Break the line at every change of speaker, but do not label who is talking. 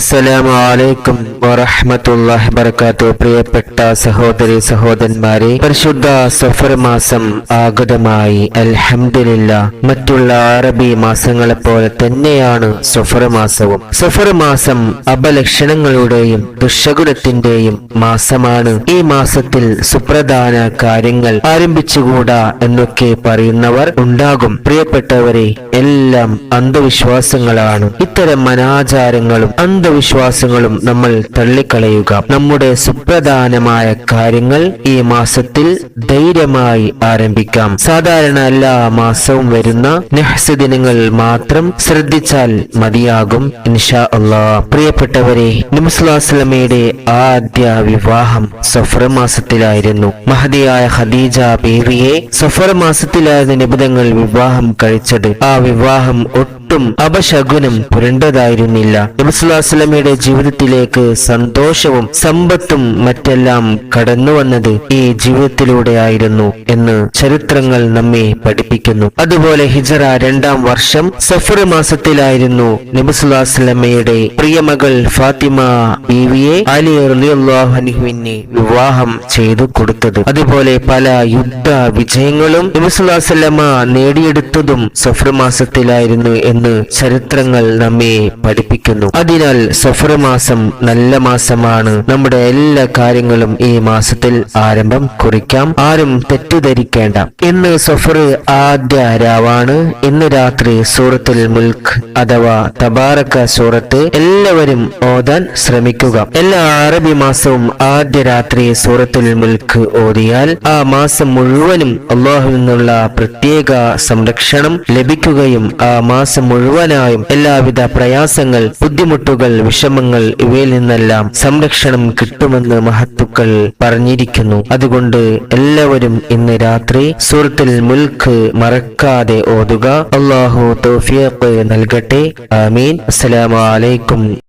അസ്സലാമു അലൈക്കും വബറകാത്തു പ്രിയപ്പെട്ട സഹോദരി സഹോദരന്മാരെ പരിശുദ്ധ സഫർ മാസം ആഗതമായി. അൽഹംദുലില്ല. മറ്റുള്ള അറബി മാസങ്ങളെ പോലെ തന്നെയാണ് സഫർ മാസവും. സഫർ മാസം അപലക്ഷണങ്ങളുടെയും ദുഷഗുണത്തിന്റെയും മാസമാണ്. ഈ മാസത്തിൽ സുപ്രധാന കാര്യങ്ങൾ ആരംഭിച്ചുകൂടാ എന്നൊക്കെ പറയുന്നവർ ഉണ്ടാകും. പ്രിയപ്പെട്ടവരെ എല്ലാം അന്ധവിശ്വാസങ്ങളാണ്. ഇത്തരം അനാചാരങ്ങളും അന്ധവിശ്വാസങ്ങളും നമ്മൾ തള്ളിക്കളയുക. നമ്മുടെ സുപ്രധാനമായ കാര്യങ്ങൾ ഈ മാസത്തിൽ ധൈര്യമായി ആരംഭിക്കാം. സാധാരണ എല്ലാ മാസവും വരുന്ന നെഹ്സ് ദിനങ്ങൾ മാത്രം ശ്രദ്ധിച്ചാൽ മതിയാകും ഇൻഷാ അള്ളാ പ്രിയപ്പെട്ടവരെ നിമസ്ലാസ്ലമയുടെ ആദ്യ വിവാഹം സഫർ മാസത്തിലായിരുന്നു. മഹതിയായ ഖദീജ ബീവിയെ സഫർ മാസത്തിലായിരുന്നു നിബിതങ്ങൾ വിവാഹം കഴിച്ചത്. ആ വിവാഹം ഒട്ടും അപശകുനം പുരണ്ടതായിരുന്നില്ല. നബിസ്വല്ലാസ്ലമയുടെ ജീവിതത്തിലേക്ക് സന്തോഷവും സമ്പത്തും മറ്റെല്ലാം കടന്നു വന്നത് ഈ ജീവിതത്തിലൂടെയായിരുന്നു എന്ന് ചരിത്രങ്ങൾ നമ്മെ പഠിപ്പിക്കുന്നു. അതുപോലെ ഹിജറ രണ്ടാം വർഷം സഫർ മാസത്തിലായിരുന്നു നബിസ്വല്ലാസ്ലമയുടെ പ്രിയമകൾ ഫാത്തിമ ബീവിയെ അലി അലിഹുവിനെ വിവാഹം ചെയ്തു കൊടുത്തത്. അതുപോലെ പല യുദ്ധ വിജയങ്ങളും നബിസ്വല്ലാസ്ലമ നേടിയെടുത്തതും സഫർ മാസത്തിലായിരുന്നു എന്ന് ചരിത്രങ്ങൾ നമ്മെ പഠിപ്പിക്കുന്നു. അതിനാൽ സഫർ മാസം നല്ല മാസമാണ്. നമ്മുടെ എല്ലാ കാര്യങ്ങളും ഈ മാസത്തിൽ ആരംഭം കുറിക്കാം. ആരും തെറ്റിദ്ധരിക്കേണ്ട. ഇന്ന് സഫർ ആദ്യ രാവാണ്. ഇന്ന് രാത്രി സൂറത്തുൽ മുൽക്ക് അഥവാ തബാറക്ക സൂറത്ത് എല്ലാവരും ഓതാൻ ശ്രമിക്കുക. എല്ലാ അറബി മാസവും ആദ്യ രാത്രി സൂറത്തുൽ മുൽക്ക് ഓതിയാൽ ആ മാസം മുഴുവനും അള്ളാഹു നിന്നുള്ള പ്രത്യേക സംരക്ഷണം ലഭിക്കുകയും ആ മാസം മുഴുവനായും എല്ലാവിധ പ്രയാസങ്ങൾ ബുദ്ധിമുട്ടുകൾ വിഷമങ്ങൾ ഇവയിൽ നിന്നെല്ലാം സംരക്ഷണം കിട്ടുമെന്ന് മഹത്തുക്കൾ പറഞ്ഞിരിക്കുന്നു. അതുകൊണ്ട് എല്ലാവരും ഇന്ന് രാത്രി സൂറത്തിൽ മുൽക്ക് മറക്കാതെ ഓതുക. അള്ളാഹു തൗഫീഖ് നൽകട്ടെ. ആമീൻ. അസ്സലാമു അലൈക്കും.